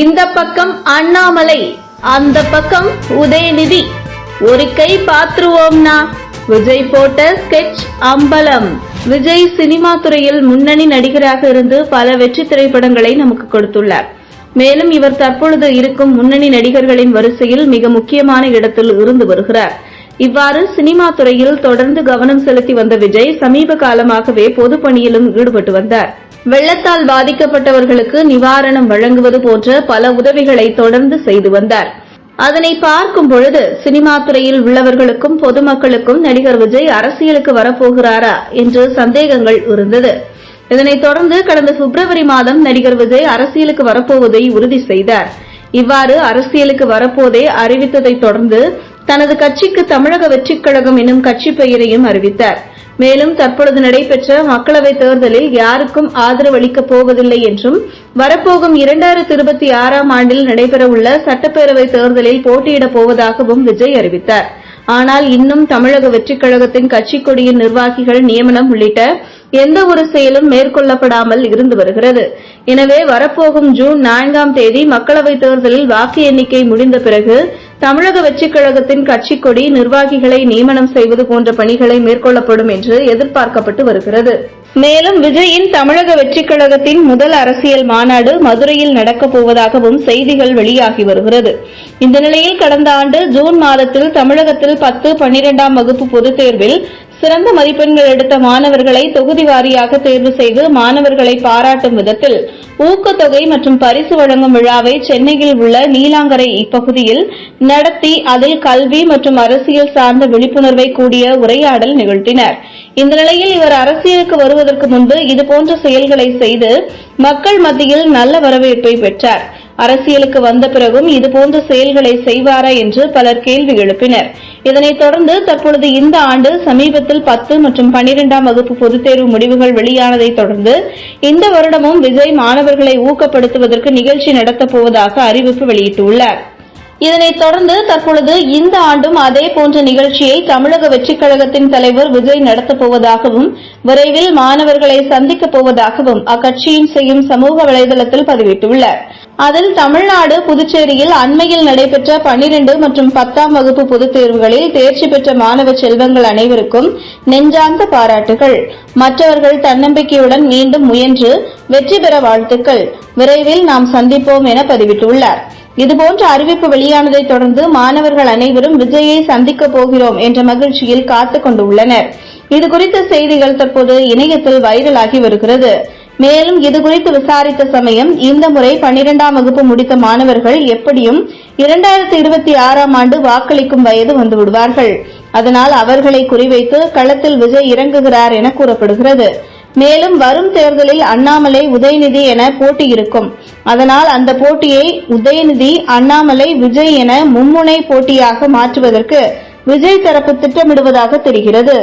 இந்த பக்கம் அண்ணாமலை அந்த பக்கம் உதயநிதி. ஒரு கை பாத்துருவோம்னா விஜய் போட்ட ஸ்கெட்ச் அம்பலம். விஜய் சினிமா துறையில் முன்னணி நடிகராக இருந்து பல வெற்றி திரைப்படங்களை நமக்கு கொடுத்துள்ளார். மேலும் இவர் தற்பொழுது இருக்கும் முன்னணி நடிகர்களின் வரிசையில் மிக முக்கியமான இடத்தில் இருந்து வருகிறார். இவ்வாறு சினிமா துறையில் தொடர்ந்து கவனம் செலுத்தி வந்த விஜய் சமீப காலமாகவே பொதுப்பணியிலும் ஈடுபட்டு வந்தார். வெள்ளத்தால் பாதிக்கப்பட்டவர்களுக்கு நிவாரணம் வழங்குவது போன்ற பல உதவிகளை தொடர்ந்து செய்து வந்தார். அதனை பார்க்கும் பொழுது சினிமா துறையில் உள்ளவர்களுக்கும் பொதுமக்களுக்கும் நடிகர் விஜய் அரசியலுக்கு வரப்போகிறாரா என்று சந்தேகங்கள் இருந்தது. இதனைத் தொடர்ந்து கடந்த பிப்ரவரி மாதம் நடிகர் விஜய் அரசியலுக்கு வரப்போவதை உறுதி செய்தார். இவ்வாறு அரசியலுக்கு வரப்போதே அறிவித்ததைத் தொடர்ந்து தனது கட்சிக்கு தமிழக வெற்றிக் கழகம் என்னும் கட்சி பெயரையும் அறிவித்தார். மேலும் தற்பொழுது நடைபெற்ற மக்களவைத் தேர்தலில் யாருக்கும் ஆதரவு அளிக்கப் போவதில்லை என்றும் வரப்போகும் இரண்டாயிரத்தி இருபத்தி ஆறாம் ஆண்டில் நடைபெறவுள்ள சட்டப்பேரவைத் தேர்தலில் போட்டியிடப் போவதாகவும் விஜய் அறிவித்தார். ஆனால் இன்னும் தமிழக வெற்றிக் கழகத்தின் கட்சிக் கொடியின் நிர்வாகிகள் நியமனம் உள்ளிட்ட எந்த ஒரு செயலும் மேற்கொள்ளப்படாமல் இருந்து வருகிறது. எனவே வரப்போகும் ஜூன் நான்காம் தேதி மக்களவைத் தேர்தலில் வாக்கு எண்ணிக்கை முடிந்த பிறகு தமிழக வெற்றிக் கழகத்தின் கட்சிக் கொடி நிர்வாகிகளை நியமனம் செய்வது போன்ற பணிகளை மேற்கொள்ளப்படும் என்று எதிர்பார்க்கப்பட்டு வருகிறது. மேலும் விஜயின் தமிழக வெற்றிக் கழகத்தின் முதல் அரசியல் மாநாடு மதுரையில் நடக்கப் போவதாகவும் செய்திகள் வெளியாகி வருகிறது. இந்த நிலையில் கடந்த ஆண்டு ஜூன் மாதத்தில் தமிழகத்தில் பத்து பன்னிரெண்டாம் வகுப்பு பொதுத் தேர்வில் சிறந்த மதிப்பெண்கள் எடுத்த மாணவர்களை தொகுதி வாரியாக தேர்வு செய்து மாணவர்களை பாராட்டும் விதத்தில் ஊக்கத்தொகை மற்றும் பரிசு வழங்கும் விழாவை சென்னையில் உள்ள நீலாங்கரை இப்பகுதியில் நடத்தி அதில் கல்வி மற்றும் அரசியல் சார்ந்த விழிப்புணர்வை கூடிய உரையாடல் நிகழ்த்தினர். இந்த நிலையில் இவர் அரசியலுக்கு வருவதற்கு முன்பு இதுபோன்ற செயல்களை செய்து மக்கள் மத்தியில் நல்ல வரவேற்பை பெற்றார். அரசியலுக்கு வந்த பிறகும் இதுபோன்ற செயல்களை செய்வாரா என்று பலர் கேள்வி எழுப்பினர். இதனைத் தொடர்ந்து தற்பொழுது இந்த ஆண்டு சமீபத்தில் பத்து மற்றும் பனிரெண்டாம் வகுப்பு பொதுத்தேர்வு முடிவுகள் வெளியானதைத் தொடர்ந்து இந்த வருடமும் விஜய் மாணவர்களை ஊக்கப்படுத்துவதற்கு நிகழ்ச்சி நடத்தப் போவதாக அறிவிப்பு வெளியிட்டுள்ளார். இதனைத் தொடர்ந்து தற்பொழுது இந்த ஆண்டும் அதே போன்ற நிகழ்ச்சியை தமிழக வெற்றிக் கழகத்தின் தலைவர் விஜய் நடத்தப் போவதாகவும் விரைவில் மாணவர்களை சந்திக்கப் போவதாகவும் அக்கட்சியின் செய்யும் சமூக வலைதளத்தில் பதிவிட்டுள்ளார். அதில் தமிழ்நாடு புதுச்சேரியில் அண்மையில் நடைபெற்ற பன்னிரண்டு மற்றும் பத்தாம் வகுப்பு பொதுத் தேர்வுகளில் தேர்ச்சி பெற்ற மாணவ செல்வங்கள் அனைவருக்கும் நெஞ்சார்ந்த பாராட்டுகள். மற்றவர்கள் தன்னம்பிக்கையுடன் மீண்டும் முயன்று வெற்றி பெற வாழ்த்துக்கள். விரைவில் நாம் சந்திப்போம் என பதிவிட்டுள்ளார். இதுபோன்ற அறிவிப்பு வெளியானதைத் தொடர்ந்து மாணவர்கள் அனைவரும் விஜயை சந்திக்கப் போகிறோம் என்ற மகிழ்ச்சியில் காத்துக் கொண்டுள்ளனர். இதுகுறித்த செய்திகள் தற்போது இணையத்தில் வைரலாகி வருகிறது. மேலும் இதுகுறித்து விசாரித்த சமயம் இந்த முறை பன்னிரெண்டாம் வகுப்பு முடித்த மாணவர்கள் எப்படியும் இரண்டாயிரத்தி இருபத்தி ஆறாம் ஆண்டு வாக்களிக்கும் வயது வந்துவிடுவார்கள் அதனால் அவர்களை குறிவைத்து களத்தில் விஜய் இறங்குகிறார் என கூறப்படுகிறது. மேலும் வரும் தேர்தலில் அண்ணாமலை உதயநிதி என போட்டி இருக்கும் அதனால் அந்த போட்டியை உதயநிதி அண்ணாமலை விஜய் என மும்முனை போட்டியாக மாற்றுவதற்கு விஜய் தரப்பு திட்டமிடுவதாக தெரிகிறது.